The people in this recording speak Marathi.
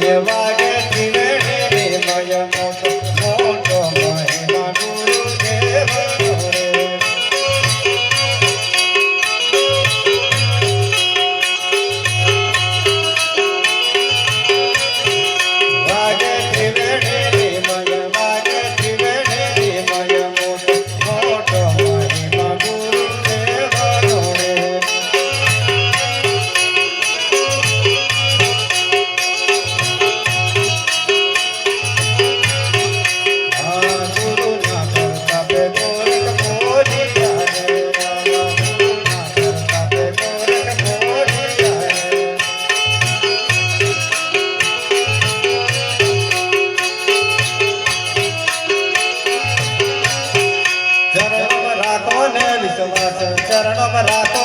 Yeah. विश्वास चरणों में राखो